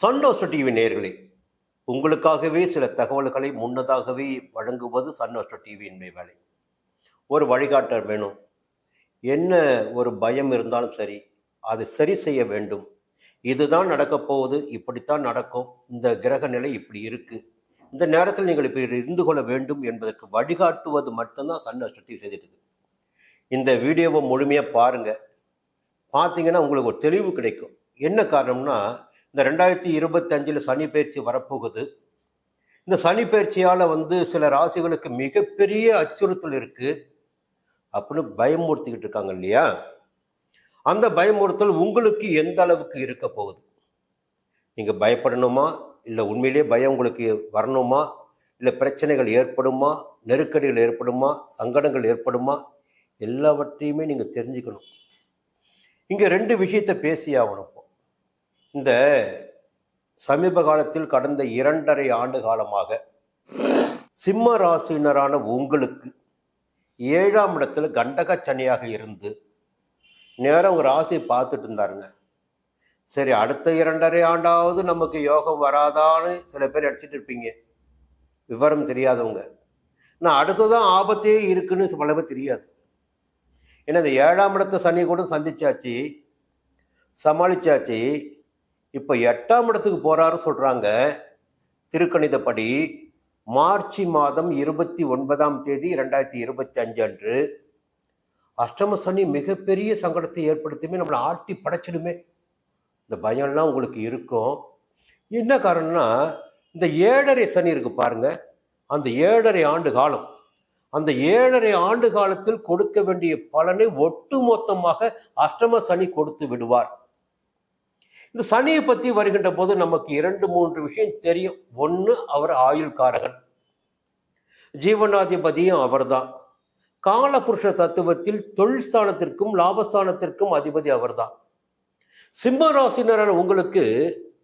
சன்னோச TV நேர்களே உங்களுக்காகவே சில தகவல்களை முன்னதாகவே வழங்குவது சன்னோச டிவியின் வேலை. ஒரு வழிகாட்டல் வேணும். என்ன ஒரு பயம் இருந்தாலும் சரி அதை சரி செய்ய வேண்டும். இதுதான் நடக்கப் போகுது இப்படித்தான் நடக்கும். இந்த கிரக நிலை இப்படி இருக்குது இந்த நேரத்தில் நீங்கள் இப்படி இருந்து கொள்ள வேண்டும் என்பதற்கு வழிகாட்டுவது மட்டும்தான் சன்னோச டிவி செய்துட்டு இந்த வீடியோவை முழுமையாக பாருங்கள் பார்த்தீங்கன்னா உங்களுக்கு ஒரு தெளிவு கிடைக்கும். என்ன காரணம்னா இந்த ரெண்டாயிரத்தி இருபத்தஞ்சில் சனி பயிற்சி வரப்போகுது. இந்த சனி பயிற்சியால் வந்து சில ராசிகளுக்கு மிகப்பெரிய அச்சுறுத்தல் இருக்குது அப்படின்னு பயமுறுத்திக்கிட்டு இருக்காங்க இல்லையா? அந்த பயமுறுத்தல் உங்களுக்கு எந்த அளவுக்கு இருக்க போகுது? நீங்கள் பயப்படணுமா? இல்லை உண்மையிலேயே பயம் உங்களுக்கு வரணுமா? இல்லை பிரச்சனைகள் ஏற்படுமா? நெருக்கடிகள் ஏற்படுமா? சங்கடங்கள் ஏற்படுமா? எல்லாவற்றையுமே நீங்கள் தெரிஞ்சுக்கணும். இங்கே ரெண்டு விஷயத்தை பேசி ஆகணும் இப்போ. இந்த சமீப காலத்தில் கடந்த இரண்டரை ஆண்டு காலமாக சிம்ம ராசியினரான உங்களுக்கு ஏழாம் இடத்துல கண்டக சனியாக இருந்து நேரம் உங்க ராசியை பார்த்துட்டு இருந்தாருங்க. சரி அடுத்த இரண்டரை ஆண்டாவது நமக்கு யோகம் வராதான்னு சில பேர் அடிச்சிட்டு இருப்பீங்க. விவரம் தெரியாதவங்க. நான் அடுத்ததான் ஆபத்தே இருக்குன்னு பல பேர் தெரியாது. ஏன்னா இந்த ஏழாம் இடத்த சனி கூட சந்திச்சாச்சு சமாளிச்சாச்சு. இப்போ எட்டாம் இடத்துக்கு போறாரு சொல்றாங்க திருக்கணிதப்படி. மார்ச் மாதம் இருபத்தி ஒன்பதாம் தேதி ரெண்டாயிரத்தி இருபத்தி அஞ்சு அன்று. அஷ்டம சனி மிகப்பெரிய சங்கடத்தை ஏற்படுத்துமே நம்மளை ஆட்டி படைச்சிடுமே. இந்த பயம்லாம் உங்களுக்கு இருக்கும். என்ன காரணம்னா இந்த ஏழரை சனி இருக்கு பாருங்க. அந்த ஏழரை ஆண்டு காலம். அந்த ஏழரை ஆண்டு காலத்தில் கொடுக்க வேண்டிய பலனை ஒட்டுமொத்தமாக அஷ்டம சனி கொடுத்து விடுவார். இந்த சனியை பத்தி வருகின்ற போது நமக்கு இரண்டு மூன்று விஷயம் தெரியும். ஒன்று அவர் ஆயுள்காரகன். ஜீவனாதிபதியும் அவர்தான். காலபுருஷ தத்துவத்தில் தொழில் ஸ்தானத்திற்கும் லாபஸ்தானத்திற்கும் அதிபதி அவர்தான். சிம்ம ராசினரான உங்களுக்கு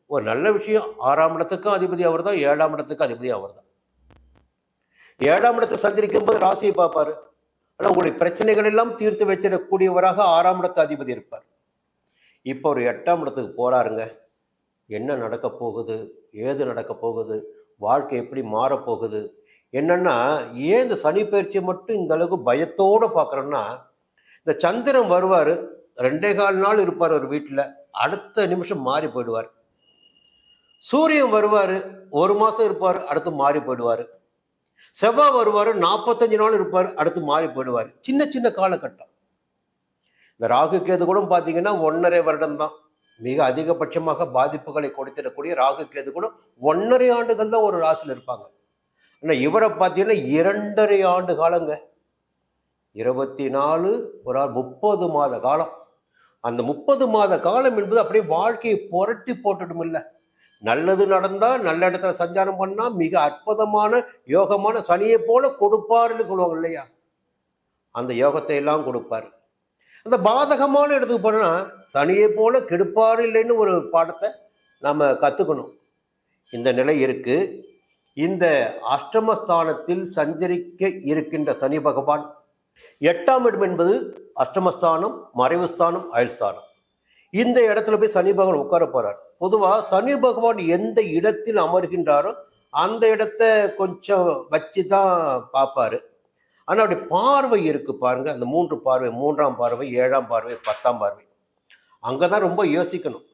ஒரு நல்ல விஷயம் ஆறாம் இடத்துக்கும் அதிபதி அவர்தான் ஏழாம் இடத்துக்கும் அதிபதி அவர்தான். ஏழாம் இடத்தை சந்திரிக்கும் போது ராசியை பார்ப்பாரு. ஆனால் உங்களுடைய பிரச்சனைகள் எல்லாம் தீர்த்து வைத்திடக்கூடியவராக ஆறாம் இடத்து அதிபதி இருப்பார். இப்போ ஒரு எட்டாம் இடத்துக்கு போகிறாருங்க என்ன நடக்க போகுது? ஏது நடக்க போகுது? வாழ்க்கை எப்படி மாறப்போகுது என்னென்னா ஏன் இந்த சனி பயிற்சியை மட்டும் இந்த அளவுக்கு பார்க்குறோன்னா இந்த சந்திரன் வருவார் ரெண்டே கால் நாள் இருப்பார் ஒரு வீட்டில் அடுத்த நிமிஷம் மாறி போயிடுவார். சூரியன் வருவார் ஒரு மாதம் இருப்பார் அடுத்து மாறி போயிடுவார். செவ்வாய் வருவார் நாற்பத்தஞ்சு நாள் இருப்பார் அடுத்து மாறி போயிடுவார். சின்ன சின்ன காலகட்டம். இந்த ராகு கேது கூட பார்த்தீங்கன்னா ஒன்றரை வருடம் தான் மிக அதிகபட்சமாக பாதிப்புகளை கொடுத்திடக்கூடிய ராகு கேது கூட ஒன்றரை ஆண்டுகள் தான் ஒரு ராசியில் இருப்பாங்க. ஆனால் இவரை பார்த்தீங்கன்னா இரண்டரை ஆண்டு காலங்க. இருபத்தி நாலு ஒரு ஆள் முப்பது மாத காலம். அந்த முப்பது மாத காலம் என்பது அப்படியே வாழ்க்கையை புரட்டி போட்டுடும் இல்லை. நல்லது நடந்தால் நல்ல இடத்துல சஞ்சாரம் பண்ணால் மிக அற்புதமான யோகமான சனியை போல கொடுப்பாருன்னு சொல்லுவாங்க இல்லையா? அந்த யோகத்தை எல்லாம் கொடுப்பாரு. அந்த பாதகமான இடத்துக்கு போனோம்னா சனியை போல கெடுப்பார் இல்லைன்னு ஒரு பாடத்தை நம்ம கற்றுக்கணும் இந்த நிலை இருக்கு. இந்த அஷ்டமஸ்தானத்தில் சஞ்சரிக்க இருக்கின்ற சனி பகவான் எட்டாம் இடம் என்பது அஷ்டமஸ்தானம் மறைவுஸ்தானம் அயல்ஸ்தானம் இந்த இடத்துல போய் சனி பகவான் உட்கார போறார். பொதுவாக சனி பகவான் எந்த இடத்தில் அமர்கின்றாரோ அந்த இடத்த கொஞ்சம் வச்சு தான் பார்ப்பாரு. ஆனால் அப்படி பார்வை இருக்கு பாருங்க. அந்த மூன்று பார்வை மூன்றாம் பார்வை ஏழாம் பார்வை பத்தாம் பார்வை. அங்கே தான் ரொம்ப யோசிக்கணும்.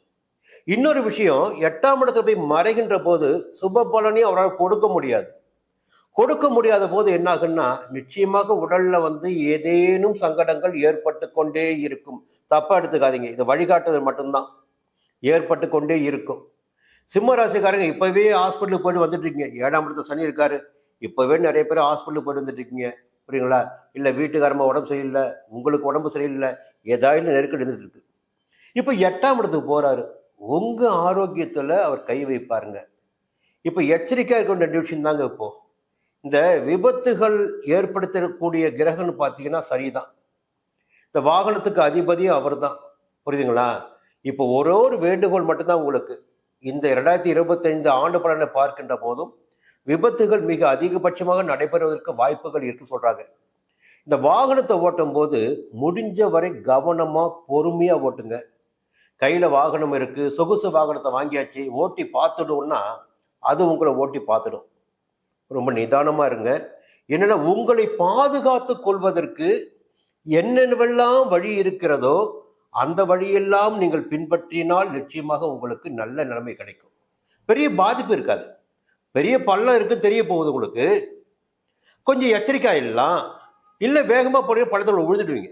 இன்னொரு விஷயம் எட்டாம் இடத்துல போய் மறைகின்ற போது சுப பலனையும் அவரால் கொடுக்க முடியாது. கொடுக்க முடியாத போது என்னாகுன்னா நிச்சயமாக உடல்ல வந்து ஏதேனும் சங்கடங்கள் ஏற்பட்டு கொண்டே இருக்கும். தப்பா எடுத்துக்காதீங்க. இது வழிகாட்டுதல் மட்டும்தான். ஏற்பட்டு கொண்டே இருக்கும். சிம்ம ராசிக்காரங்க இப்பவே ஹாஸ்பிட்டலுக்கு போயிட்டு வந்துட்டு இருக்கீங்க. ஏழாம் இடத்துல சனி இருக்காரு. இப்பவே நிறைய பேர் ஹாஸ்பிட்டலுக்கு போயிட்டு வந்துட்டு இருக்கீங்க. புரியுங்களா இல்லை வீட்டுக்காரமாக உடம்பு சரியில்லை உங்களுக்கு உடம்பு சரியில்லை ஏதாவது நெருக்கடி இருந்துட்டு இருக்கு. இப்போ எட்டாம் இடத்துக்கு போகிறாரு உங்கள் ஆரோக்கியத்தில் அவர் கை வைப்பாருங்க. இப்போ எச்சரிக்கையாக இருக்க வேண்டிய விஷயம் தாங்க இப்போது இந்த விபத்துகள் ஏற்படுத்தக்கூடிய கிரகம்னு பார்த்தீங்கன்னா சரிதான். இந்த வாகனத்துக்கு அதிபதியும் அவர் தான் புரியுதுங்களா? இப்போ ஒரு ஒரு வேண்டுகோள் மட்டும்தான் உங்களுக்கு. இந்த ரெண்டாயிரத்தி இருபத்தைந்து ஆண்டு பலனை பார்க்கின்ற போதும் விபத்துகள் மிக அதிகபட்சமாக நடைபெறுவதற்கு வாய்ப்புகள் இருக்கு சொல்றாங்க. இந்த வாகனத்தை ஓட்டும் போது முடிஞ்ச வரை கவனமா பொறுமையா ஓட்டுங்க. கையில வாகனம் இருக்கு சொகுசு வாகனத்தை வாங்கியாச்சு ஓட்டி பார்த்துடும்னா அது உங்களை ஓட்டி பார்த்துடும். ரொம்ப நிதானமா இருங்க. என்னன்னா உங்களை பாதுகாத்து கொள்வதற்கு என்னென்னவெல்லாம் வழி இருக்கிறதோ அந்த வழியெல்லாம் நீங்கள் பின்பற்றினால் நிச்சயமாக உங்களுக்கு நல்ல நிலைமை கிடைக்கும். பெரிய பாதிப்பு இருக்காது. பெரிய பள்ளம் இருக்கு தெரிய போகுது உங்களுக்கு. கொஞ்சம் எச்சரிக்கை இல்லலாம் இல்லை வேகமாக போய் பள்ளத்தில் விழுந்துடுவீங்க.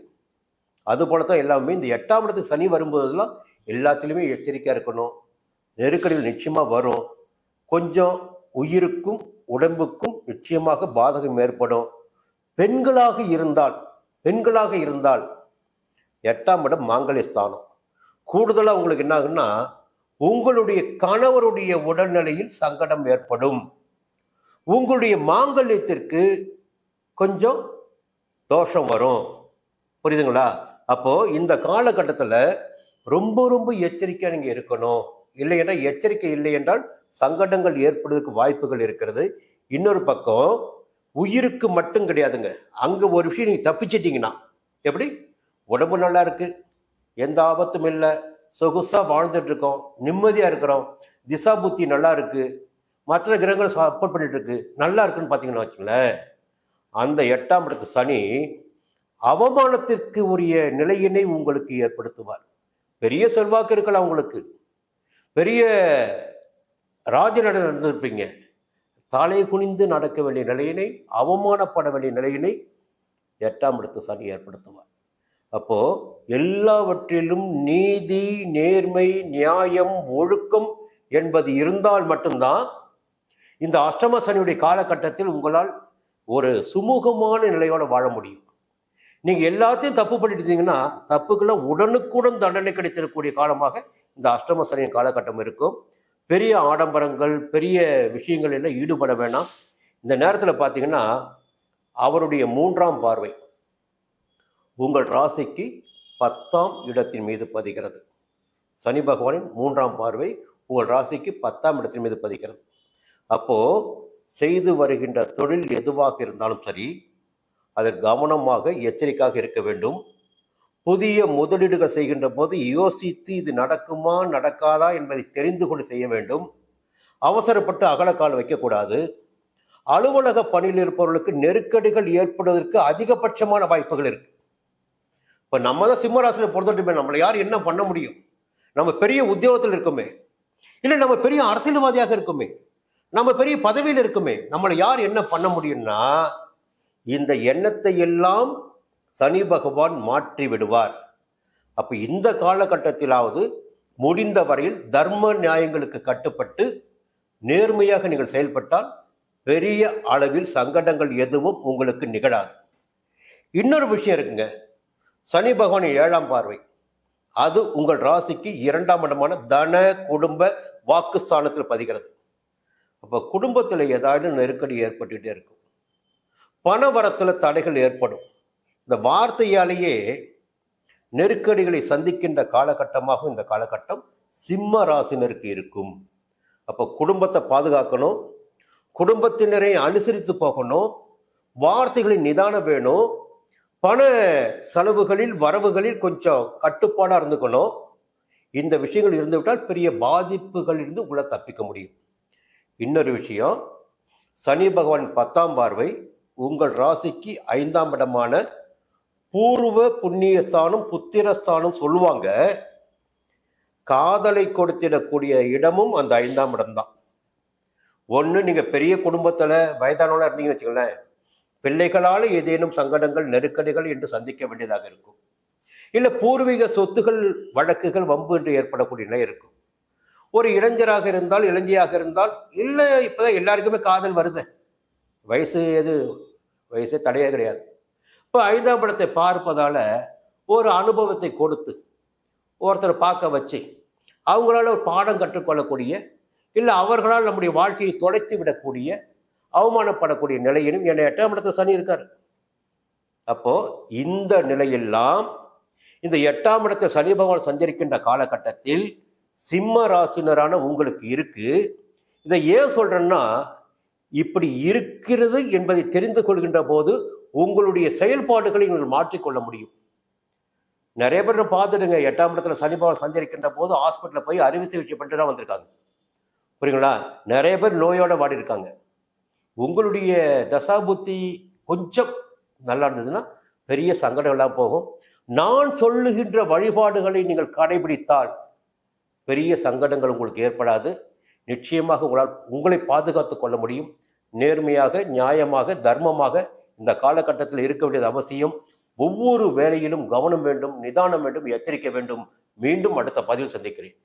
அது போல தான் எல்லாமே இந்த எட்டாம் இடத்துக்கு சனி வரும்போதெல்லாம் எல்லாத்துலேயுமே எச்சரிக்கையாக இருக்கணும். நெருக்கடிகள் நிச்சயமாக வரும். கொஞ்சம் உயிருக்கும் உடம்புக்கும் நிச்சயமாக பாதகம் ஏற்படும். பெண்களாக இருந்தால் பெண்களாக இருந்தால் எட்டாம் இடம் மாங்கல்ய ஸ்தானம். கூடுதலாக உங்களுக்கு என்ன ஆகுன்னா உங்களுடைய கணவருடைய உடல்நிலையில் சங்கடம் ஏற்படும். உங்களுடைய மாங்கல்யத்திற்கு கொஞ்சம் தோஷம் வரும். புரியுதுங்களா? அப்போ இந்த காலகட்டத்தில் ரொம்ப ரொம்ப எச்சரிக்கையாக நீங்கள் இருக்கணும். இல்லை என்றால் எச்சரிக்கை இல்லை என்றால் சங்கடங்கள் ஏற்படுவதற்கு வாய்ப்புகள் இருக்கிறது. இன்னொரு பக்கம் உயிருக்கு மட்டும் கிடையாதுங்க. அங்கே ஒரு விஷயம் நீங்கள் தப்பிச்சிட்டிங்கன்னா எப்படி? உடம்பு நல்லா இருக்கு. எந்த ஆபத்தும் இல்லை. சொகுசாக வாழ்ந்துட்டு இருக்கோம் நிம்மதியாக இருக்கிறோம் திசா புத்தி நல்லா இருக்கு மற்ற கிரகங்கள் சப்போர்ட் பண்ணிட்டு இருக்கு நல்லா இருக்குன்னு பார்த்தீங்கன்னா வச்சுங்களேன் அந்த எட்டாம் இடத்து சனி அவமானத்திற்கு உரிய நிலையினை உங்களுக்கு ஏற்படுத்துவார். பெரிய செல்வாக்கு இருக்கலாம் உங்களுக்கு. பெரிய ராஜநட நடந்திருப்பீங்க. தலை குனிந்து நடக்க வேண்டிய நிலையினை அவமானப்பட வேண்டிய நிலையினை எட்டாம் இடத்து சனி ஏற்படுத்துவார். அப்போ எல்லாவற்றிலும் நீதி நேர்மை நியாயம் ஒழுக்கம் என்பது இருந்தால் மட்டும்தான் இந்த அஷ்டம சனியுடைய காலகட்டத்தில் உங்களால் ஒரு சுமூகமான நிலையோட வாழ முடியும். நீங்க எல்லாத்தையும் தப்பு பண்ணிட்டீங்கன்னா தப்புக்கெல்லாம் உடனுக்குடன் தண்டனை கிடைத்திருக்கக்கூடிய காலமாக இந்த அஷ்டம சனியின் காலகட்டம் இருக்கும். பெரிய ஆடம்பரங்கள் பெரிய விஷயங்கள் எல்லாம் ஈடுபட வேணாம். இந்த நேரத்தில் பார்த்தீங்கன்னா அவருடைய மூன்றாம் பார்வை. உங்கள் ராசிக்கு பத்தாம் இடத்தின் மீது பதிகிறது. சனி பகவானின் மூன்றாம் பார்வை உங்கள் ராசிக்கு பத்தாம் இடத்தின் மீது பதிகிறது. அப்போது செய்து வருகின்ற தொழில் எதுவாக இருந்தாலும் சரி அதில் கவனமாக எச்சரிக்கையாக இருக்க வேண்டும். புதிய முதலீடுகள் செய்கின்ற போது யோசித்து இது நடக்குமா நடக்காதா என்பதை தெரிந்து கொண்டு செய்ய வேண்டும். அவசரப்பட்டு அகலக்கால் வைக்கக்கூடாது. அலுவலக பணியில் இருப்பவர்களுக்கு நெருக்கடிகள் ஏற்படுவதற்கு அதிகபட்சமான வாய்ப்புகள் இருக்குது இப்போ நம்ம தான் சிம்மராசியில் பொறுத்தட்டுமே நம்மளை யார் என்ன பண்ண முடியும்? நம்ம பெரிய உத்தியோகத்தில் இருக்குமே. இல்லை நம்ம பெரிய அரசியல்வாதியாக இருக்குமே. நம்ம பெரிய பதவியில் இருக்குமே. நம்மளை யார் என்ன பண்ண முடியும்னா இந்த எண்ணத்தை எல்லாம் சனி பகவான் மாற்றி விடுவார். அப்போ இந்த காலகட்டத்திலாவது முடிந்த வரையில் தர்ம நியாயங்களுக்கு கட்டுப்பட்டு நேர்மையாக நீங்கள் செயல்பட்டால் பெரிய அளவில் சங்கடங்கள் எதுவும் உங்களுக்கு நிகழாது. இன்னொரு விஷயம் இருக்குங்க. சனி பகவானின் ஏழாம் பார்வை. அது உங்கள் ராசிக்கு இரண்டாம் இடமான தன குடும்ப வாக்குஸ்தானத்தில் பதிகிறது. அப்போ குடும்பத்தில் ஏதாவது நெருக்கடி ஏற்பட்டுகிட்டே இருக்கும். பண வரத்தில் தடைகள் ஏற்படும். இந்த வார்த்தையாலேயே நெருக்கடிகளை சந்திக்கின்ற காலகட்டமாகவும் இந்த காலகட்டம் சிம்ம ராசினருக்கு இருக்கும். அப்போ குடும்பத்தை பாதுகாக்கணும். குடும்பத்தினரை அனுசரித்து போகணும். வார்த்தைகளின் நிதானம் வேணும். பண செலவுகளில் வரவுகளில் கொஞ்சம் கட்டுப்பாடாக இருந்துக்கணும். இந்த விஷயங்கள் இருந்துவிட்டால் பெரிய பாதிப்புகள் இருந்து உள்ள தப்பிக்க முடியும். இன்னொரு விஷயம் சனி பகவான் பத்தாம் பார்வை உங்கள் ராசிக்கு ஐந்தாம் இடமான பூர்வ புண்ணியஸ்தானம் புத்திரஸ்தானம் சொல்லுவாங்க. காதலை கொடுத்திடக்கூடிய இடமும் அந்த ஐந்தாம் இடம்தான். ஒன்று நீங்கள் பெரிய குடும்பத்தில் வயதானவங்களாக இருந்தீங்கன்னு வச்சுக்கோங்களேன். பிள்ளைகளால் ஏதேனும் சங்கடங்கள் நெருக்கடிகள் என்று சந்திக்க வேண்டியதாக இருக்கும். இல்லை பூர்வீக சொத்துகள் வழக்குகள் வம்பு என்று ஏற்படக்கூடிய நிலை இருக்கும். ஒரு இளைஞராக இருந்தால் இளைஞியாக இருந்தால் இல்லை இப்போதான் எல்லாருக்குமே காதல் வருது. வயசு எது? வயசே தடையே கிடையாது. இப்போ ஐந்தாம் படத்தை பார்ப்பதால் ஒரு அனுபவத்தை கொடுத்து ஒருத்தரை பார்க்க வச்சு அவங்களால ஒரு பாடம் கற்றுக்கொள்ளக்கூடிய இல்லை அவர்களால் நம்முடைய வாழ்க்கையை தொலைத்து விடக்கூடிய அவமானப்படக்கூடிய நிலையிலும் என்னை எட்டாம் இடத்துல சனி இருக்காரு. அப்போ இந்த நிலையெல்லாம் இந்த எட்டாம் இடத்தை சனி பகவான் சஞ்சரிக்கின்ற காலகட்டத்தில் சிம்ம ராசினரான உங்களுக்கு இருக்கு. இதை ஏன் சொல்றேன்னா இப்படி இருக்கிறது என்பதை தெரிந்து கொள்கின்ற போது உங்களுடைய செயல்பாடுகளை நீங்கள் மாற்றிக்கொள்ள முடியும். நிறைய பேர் பார்த்துடுங்க எட்டாம் இடத்துல சனி பகவான் சஞ்சரிக்கின்ற போது ஹாஸ்பிட்டலில் போய் அறுவை சிகிச்சை பண்ணிட்டு தான் வந்திருக்காங்க. புரியுங்களா? நிறைய பேர் நோயோட வாடி இருக்காங்க உங்களுடைய தசாபுத்தி கொஞ்சம் நல்லா இருந்ததுன்னா பெரிய சங்கடம் எல்லாம் போகும். நான் சொல்லுகின்ற வழிபாடுகளை நீங்கள் கடைபிடித்தால் பெரிய சங்கடங்கள் உங்களுக்கு ஏற்படாது. நிச்சயமாக உங்களால் உங்களை பாதுகாத்து கொள்ள முடியும். நேர்மையாக நியாயமாக தர்மமாக இந்த காலகட்டத்தில் இருக்க வேண்டியது அவசியம். ஒவ்வொரு வேலையிலும் கவனம் வேண்டும் நிதானம் வேண்டும் எச்சரிக்கை வேண்டும். மீண்டும் அடுத்த பதிவில் சந்திக்கிறேன்.